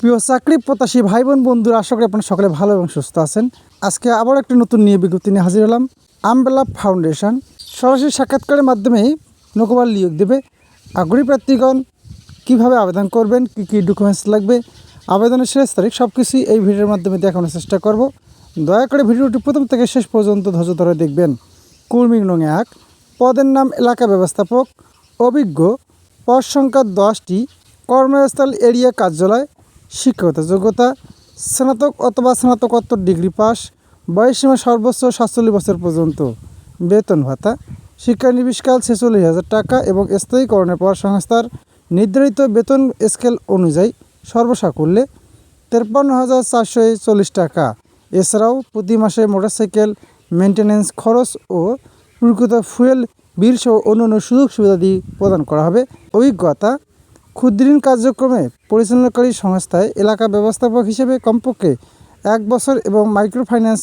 প্রিয় চাকরি প্রত্যাশী ভাই বোন বন্ধুরা, আশা করি আপনারা সকলে ভালো এবং সুস্থ আছেন। আজকে আবার একটা নতুন নিয়ে বিজ্ঞপ্তি নিয়ে হাজির হলাম। আমবেলা ফাউন্ডেশন সরাসরি সাক্ষাৎকারের মাধ্যমেই নৌকোবার নিয়োগ দেবে। আগ্রহী প্রার্থীগণ কীভাবে আবেদন করবেন, কী কী ডকুমেন্টস লাগবে, আবেদনের শেষ তারিখ সব কিছুই এই ভিডিওর মাধ্যমে দেখানোর চেষ্টা করব। দয়া করে ভিডিওটি প্রথম থেকে শেষ পর্যন্ত ধৈর্য ধরে দেখবেন। কুর্মিং নং এক, পদের নাম এলাকা ব্যবস্থাপক, অভিজ্ঞ, পদ সংখ্যা দশটি, কর্মস্থল এরিয়া কার্যালয় শিক্ষকতা যোগ্যতা, স্নাতক অথবা স্নাতকোত্তর ডিগ্রি পাস বয়সীমা সর্বোচ্চ সাতচল্লিশ বছর পর্যন্ত। বেতন ভাতা শিক্ষানবিষ্কাল ছেচল্লিশ হাজার টাকা এবং স্থায়ীকরণের পর সংস্থার নির্ধারিত বেতন স্কেল অনুযায়ী সর্বসাকুল্যে তেপ্পান্ন হাজার চারশো চল্লিশ টাকা। এছাড়াও প্রতি মাসে মোটরসাইকেল মেনটেন্যান্স খরচ ও প্রকৃত ফুয়েল, বিল সহ অন্যান্য সুযোগ সুবিধাদি প্রদান করা হবে। অভিজ্ঞতা ক্ষুদ্রঋণ কার্যক্রমে পরিচালনাকারী সংস্থায় এলাকা ব্যবস্থাপক হিসেবে কমপক্ষে এক বছর এবং মাইক্রো ফাইন্যান্স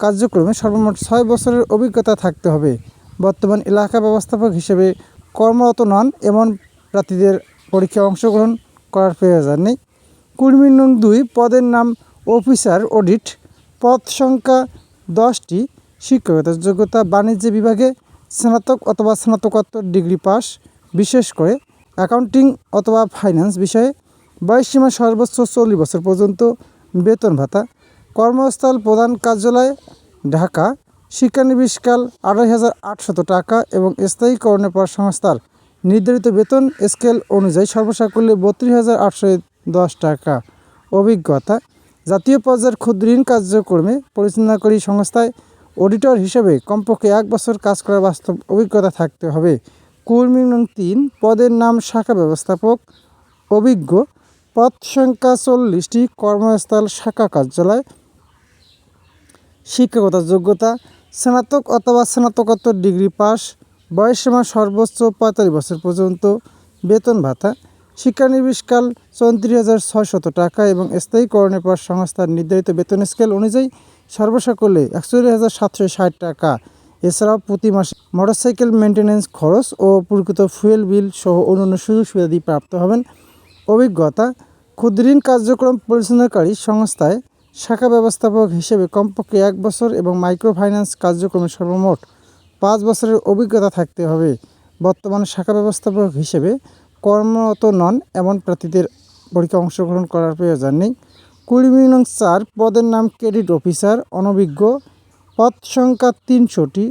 কার্যক্রমে সর্বমোট ছয় বছরের অভিজ্ঞতা থাকতে হবে। বর্তমান এলাকা ব্যবস্থাপক হিসেবে কর্মরত নন, এমন প্রার্থীদের পরীক্ষায় অংশগ্রহণ করার প্রয়োজন নেই। কুর্মী নং দুই পদের নাম অফিসার অডিট। পদ সংখ্যা দশটি। শিক্ষকতার যোগ্যতা বাণিজ্য বিভাগে স্নাতক অথবা স্নাতকোত্তর ডিগ্রি পাস। বিশেষ করে অ্যাকাউন্টিং অথবা ফাইন্যান্স বিষয়ে বয়সসীমা সর্বোচ্চ চল্লিশ বছর পর্যন্ত বেতন ভাতা। কর্মস্থল প্রধান কার্যালয়, ঢাকা। শিক্ষানবিষ্কাল আড়াই হাজার আটশত টাকা এবং স্থায়ীকরণের পর সংস্থার নির্ধারিত বেতন স্কেল অনুযায়ী সর্বসাকুল্যে বত্রিশ হাজার আটশো দশ টাকা। অভিজ্ঞতা, জাতীয় পর্যায়ের ক্ষুদ্র ঋণ কার্যক্রমে পরিচালনাকারী সংস্থায় অডিটর হিসেবে কমপক্ষে এক বছর কাজ করার বাস্তব অভিজ্ঞতা থাকতে হবে। কর্মী নং তিন, পদের নাম শাখা ব্যবস্থাপক, অভিজ্ঞ, পদ সংখ্যা চল্লিশটি, কর্মস্থল, শাখা কার্যালয়, শিক্ষাগত যোগ্যতা, স্নাতক অথবা স্নাতকোত্তর ডিগ্রি পাস বয়সসীমা সর্বোচ্চ পঁয়তাল্লিশ বছর পর্যন্ত, বেতন ভাতা শিক্ষানবিষ্কাল চৌত্রিশ হাজার ছয়শত টাকা এবং স্থায়ীকরণের পর সংস্থার নির্ধারিত বেতন স্কেল অনুযায়ী সর্বসাকুল্যে একচল্লিশ হাজার সাতশো ষাট টাকা। এছাড়াও প্রতি মাসে মোটরসাইকেল মেনটেন্যান্স খরচ ও প্রকৃত ফুয়েল বিল সহ অন্যান্য সুযোগ সুবিধাদি প্রাপ্ত হবেন। অভিজ্ঞতা, ক্ষুদ্রঋণ কার্যক্রম পরিচালনাকারী সংস্থায় শাখা ব্যবস্থাপক হিসেবে কমপক্ষে এক বছর এবং মাইক্রো ফাইন্যান্স কার্যক্রমে সর্বমোট পাঁচ বছরের অভিজ্ঞতা থাকতে হবে। বর্তমানে শাখা ব্যবস্থাপক হিসেবে কর্মরত নন এমন প্রার্থীদের পরীক্ষা অংশগ্রহণ করার প্রয়োজন নেই। কুড়ি নং চার পদের নাম ক্রেডিট অফিসার, অনভিজ্ঞ পদ সংখ্যা তিনশোটি,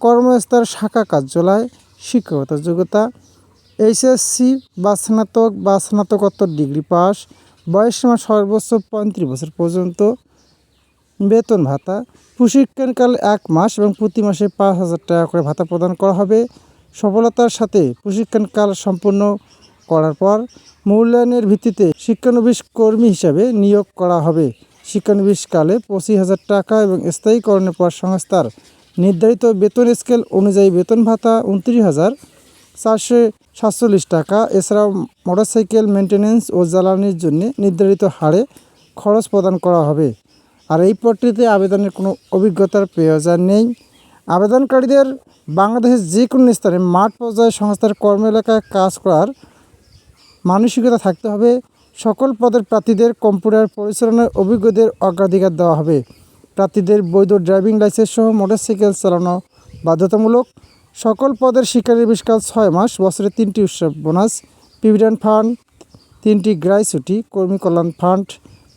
কর্মস্থল, শাখা কার্যালয় শিক্ষকতা যোগ্যতা, এইচএসসি বা স্নাতক বা স্নাতকোত্তর ডিগ্রি পাস বয়সসীমা সর্বোচ্চ পঁয়ত্রিশ বছর পর্যন্ত, বেতন ভাতা, প্রশিক্ষণকাল এক মাস এবং প্রতি মাসে পাঁচ হাজার টাকা করে ভাতা প্রদান করা হবে। সফলতার সাথে প্রশিক্ষণকাল সম্পূর্ণ করার পর মূল্যায়নের ভিত্তিতে শিক্ষানবিশ কর্মী হিসাবে নিয়োগ করা হবে। শিক্ষানবিশকালে পঁচিশ হাজার টাকা এবং স্থায়ীকরণের পর সংস্থার নির্ধারিত বেতন স্কেল অনুযায়ী বেতন ভাতা উনত্রিশ হাজার চারশো সাতচল্লিশ টাকা। এছাড়াও মোটরসাইকেল মেনটেন্যান্স ও জ্বালানির জন্য নির্ধারিত হারে খরচ প্রদান করা হবে। আর এই পদটিতে আবেদনের কোনো অভিজ্ঞতার প্রয়োজন নেই। আবেদনকারীদের বাংলাদেশের যে কোনো স্থানে মাঠ পর্যায়ে সংস্থার কর্ম এলাকায় কাজ করার মানসিকতা থাকতে হবে। সকল পদের প্রার্থীদের কম্পিউটার পরিচালনার অভিজ্ঞদের অগ্রাধিকার দেওয়া হবে। প্রার্থীদের বৈধ ড্রাইভিং লাইসেন্স সহ মোটরসাইকেল চালানো বাধ্যতামূলক। সকল পদের শিক্ষানিবিষ্কাল ছয় মাস, বছরে তিনটি উৎসব বোনাস পিভিডেন্ট ফান্ড, তিনটি গ্রাইছুটি কর্মী কল্যাণ ফান্ড,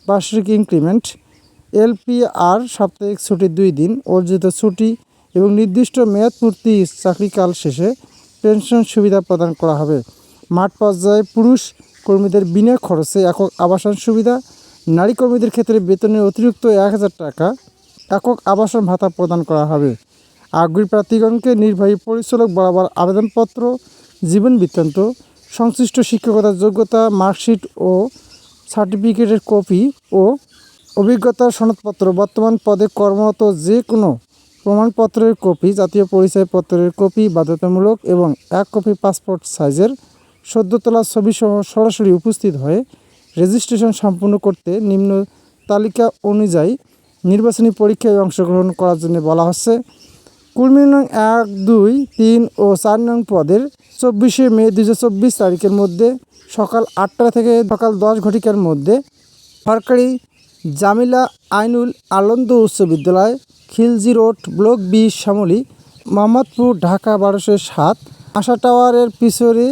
বার্ষিক ইনক্রিমেন্ট, এলপিআর সাপ্তাহিক ছুটি দুই দিন, অর্জিত ছুটি এবং নির্দিষ্ট মেয়াদ পূর্তি চাকরিকাল শেষে পেনশন সুবিধা প্রদান করা হবে। মাঠ পর্যায়ে পুরুষ কর্মীদের বিনা খরচে একক আবাসন সুবিধা, নারী কর্মীদের ক্ষেত্রে বেতনের অতিরিক্ত এক হাজার টাকা একক আবাসন ভাতা প্রদান করা হবে। আগ্রহী প্রার্থীগণকে নির্বাহী পরিচালক বরাবর আবেদনপত্র, জীবন বৃত্তান্ত, সংশ্লিষ্ট শিক্ষকতার যোগ্যতা, মার্কশিট ও সার্টিফিকেটের কপি ও অভিজ্ঞতার সনদপত্র, বর্তমান পদে কর্মরত যে কোনো প্রমাণপত্রের কপি, জাতীয় পরিচয়পত্রের কপি, বাধ্যতামূলক এবং এক কপি পাসপোর্ট সাইজের সদ্য তোলা ছবি সহ সরাসরি উপস্থিত হয়ে রেজিস্ট্রেশন সম্পূর্ণ করতে নিম্ন তালিকা অনুযায়ী নির্বাচনী পরীক্ষায় অংশগ্রহণ করার জন্য বলা হচ্ছে কুর্মী নং এক, দুই, তিন ও চার নং পদের চব্বিশে মে দু হাজার চব্বিশ তারিখের মধ্যে সকাল আটটা থেকে সকাল দশ ঘটিকার মধ্যে সরকারি জামিলা আইনুল আনন্দ উচ্চ বিদ্যালয়, Khilji road, block B, Shyamoli, Mohammadpur, Dhaka বারোশো সাত, আশা টাওয়ারের পিছনে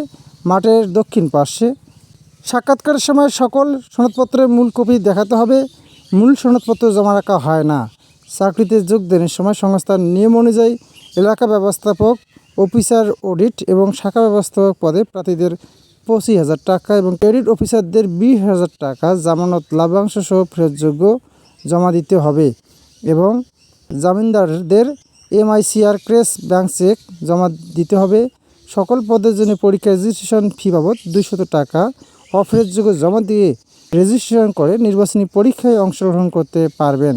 মাঠের দক্ষিণ পাশে সাক্ষাৎকারের সময় সকল সনদপত্রের মূল কপি দেখাতে হবে। মূল সনদপত্র জমা রাখা হয় না। চাকরিতে যোগদানের সময় সংস্থার নিয়ম অনুযায়ী এলাকা ব্যবস্থাপক, অফিসার অডিট এবং শাখা ব্যবস্থাপক পদে প্রার্থীদের পঁচিশ হাজার টাকা এবং ক্রেডিট অফিসারদের বিশ হাজার টাকা জামানত লাভ্যাংশ সহ ফেরতযোগ্য জমা দিতে হবে এবং জামিনদারদের এমআইসিআর ক্রেস ব্যাংক চেক জমা দিতে হবে। সকল পদের জন্য পরীক্ষা রেজিস্ট্রেশন ফি বাবদ দুইশত টাকা। অফেরতযোগ্য জমা দিয়ে রেজিস্ট্রেশন করে নির্বাচনী পরীক্ষায় অংশগ্রহণ করতে পারবেন।